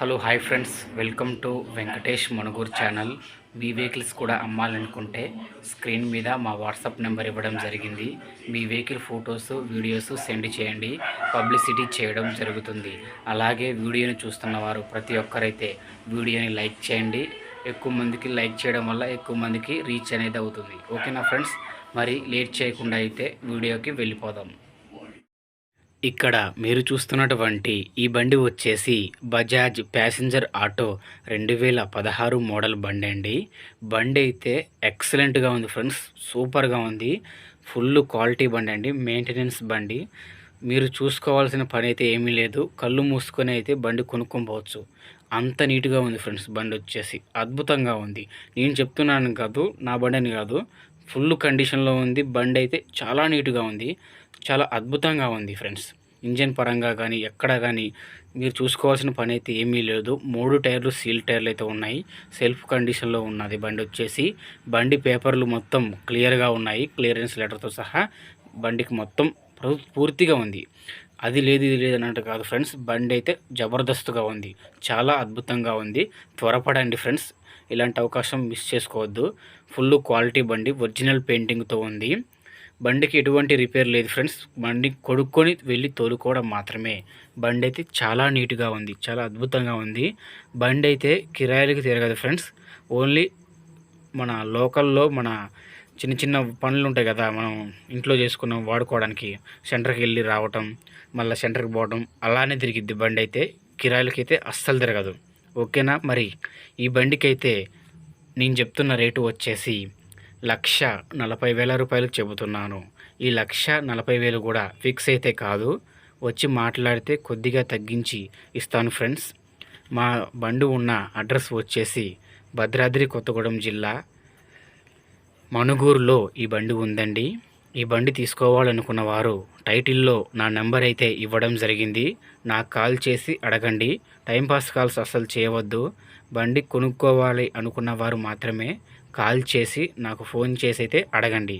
Hello hi friends welcome to Venkatesh Manuguru channel me vehicles కూడా అమ్మాలనుకుంటే screen మీద మా వాట్సాప్ నెంబర్ ఇవ్వడం జరిగింది. మీ వెహికల్ ఫొటోస్ వీడియోస్ సెండ్ చేయండి. పబ్లిసిటీ చేయడం జరుగుతుంది. అలాగే వీడియోని చూస్తున్న వారు ప్రతి ఒక్కరైతే వీడియోని లైక్ చేయండి. ఎక్కువ మందికి లైక్ చేయడం వల్ల ఎక్కువ మందికి రీచ్ అనేది అవుతుంది. ఓకేనా ఫ్రెండ్స్ మరి లేట్ చేయకుండా అయితే వీడియోకి వెళ్ళిపోదాం. ఇక్కడ మీరు చూస్తున్నటువంటి ఈ బండి వచ్చేసి బజాజ్ ప్యాసింజర్ ఆటో రెండు వేల పదహారు మోడల్ బండి అండి. బండి అయితే ఎక్సలెంట్గా ఉంది ఫ్రెండ్స్. సూపర్గా ఉంది. ఫుల్ క్వాలిటీ బండి అండి. మెయింటెనెన్స్ బండి. మీరు చూసుకోవాల్సిన పని అయితే ఏమీ లేదు. కళ్ళు మూసుకొని అయితే బండి కొనుక్కోపోవచ్చు అంత నీట్గా ఉంది ఫ్రెండ్స్ బండి వచ్చేసి. అద్భుతంగా ఉంది. నేను చెప్తున్నాను కాదు నా బండి అని కాదు. ఫుల్ కండిషన్లో ఉంది. బండి అయితే చాలా నీట్గా ఉంది. చాలా అద్భుతంగా ఉంది ఫ్రెండ్స్. ఇంజన్ పరంగా కానీ ఎక్కడ కానీ మీరు చూసుకోవాల్సిన పని అయితే ఏమీ లేదు. మూడు టైర్లు సీల్ టైర్లు అయితే ఉన్నాయి. సెల్ఫ్ కండిషన్లో ఉన్నది బండి వచ్చేసి. బండి పేపర్లు మొత్తం క్లియర్గా ఉన్నాయి. క్లియరెన్స్ లెటర్తో సహా బండికి మొత్తం పూర్తిగా ఉంది. అది లేదు ఇది లేదు అన్నట్టు కాదు ఫ్రెండ్స్. బండి అయితే జబర్దస్త్గా ఉంది. చాలా అద్భుతంగా ఉంది. త్వరపడండి ఫ్రెండ్స్. ఇలాంటి అవకాశం మిస్ చేసుకోవద్దు. ఫుల్ క్వాలిటీ బండి ఒరిజినల్ పెయింటింగ్తో ఉంది. బండికి ఎటువంటి రిపేర్ లేదు ఫ్రెండ్స్. బండి కొడుక్కొని వెళ్ళి తోలుకోవడం మాత్రమే. బండి అయితే చాలా నీట్గా ఉంది. చాలా అద్భుతంగా ఉంది. బండి అయితే కిరాయిలకి తిరగదు ఫ్రెండ్స్. ఓన్లీ మన లోకల్లో మన చిన్న చిన్న పనులు ఉంటాయి కదా మనం ఇంట్లో చేసుకున్నాం వాడుకోవడానికి సెంటర్కి వెళ్ళి రావటం మళ్ళీ సెంటర్కి పోవడం అలానే తిరిగిద్ది బండి అయితే. కిరాయిలకి అయితే అస్సలు తిరగదు. ఓకేనా? మరి ఈ బండికి అయితే నేను చెప్తున్న రేటు వచ్చేసి లక్ష నలభై వేల రూపాయలు చెబుతున్నాను. ఈ లక్ష నలభై వేలు కూడా ఫిక్స్ అయితే కాదు. వచ్చి మాట్లాడితే కొద్దిగా తగ్గించి ఇస్తాను ఫ్రెండ్స్. మా బండి ఉన్న అడ్రస్ వచ్చేసి భద్రాద్రి కొత్తగూడెం జిల్లా మణుగూరులో ఈ బండి ఉందండి. ఈ బండి తీసుకోవాలనుకున్న వారు టైటిల్లో నా నెంబర్ అయితే ఇవ్వడం జరిగింది. నాకు కాల్ చేసి అడగండి. టైంపాస్ కాల్స్ అస్సలు చేయవద్దు. బండి కొనుక్కోవాలి అనుకున్న వారు మాత్రమే కాల్ చేసి నాకు ఫోన్ చేసి అయితే అడగండి.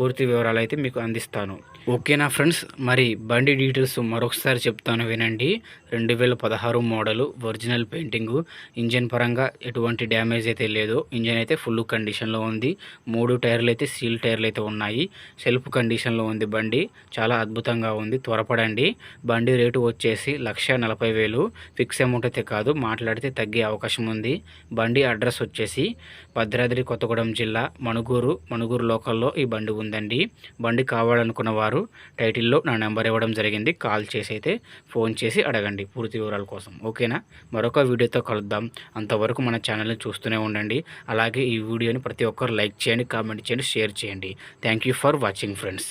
పూర్తి వివరాలు అయితే మీకు అందిస్తాను. ఓకేనా ఫ్రెండ్స్ మరి బండి డీటెయిల్స్ మరొకసారి చెప్తాను వినండి. రెండు వేల పదహారు మోడలు ఒరిజినల్ పెయింటింగు. ఇంజన్ పరంగా ఎటువంటి డ్యామేజ్ అయితే లేదు. ఇంజన్ అయితే ఫుల్ కండిషన్లో ఉంది. మూడు టైర్లు అయితే సీల్ టైర్లు అయితే ఉన్నాయి. సెల్ఫ్ కండిషన్లో ఉంది బండి. చాలా అద్భుతంగా ఉంది. త్వరపడండి. బండి రేటు వచ్చేసి లక్ష నలభై వేలు. ఫిక్స్ అమౌంట్ అయితే కాదు. మాట్లాడితే తగ్గే అవకాశం ఉంది. బండి అడ్రస్ వచ్చేసి భద్రాద్రి కొత్తగూడెం జిల్లా మణుగూరు మణుగూరు లోకల్లో ఈ బండి ఉంది. ఉందండి. బండి కావాలనుకున్న వారు టైటిల్లో నా నెంబర్ ఇవ్వడం జరిగింది. కాల్ చేసి అయితే ఫోన్ చేసి అడగండి పూర్తి వివరాల కోసం. ఓకేనా? మరొక వీడియోతో కలుద్దాం. అంతవరకు మన ఛానల్ని చూస్తూనే ఉండండి. అలాగే ఈ వీడియోని ప్రతి ఒక్కరు లైక్ చేయండి కామెంట్ చేయండి షేర్ చేయండి. Thank you for watching friends.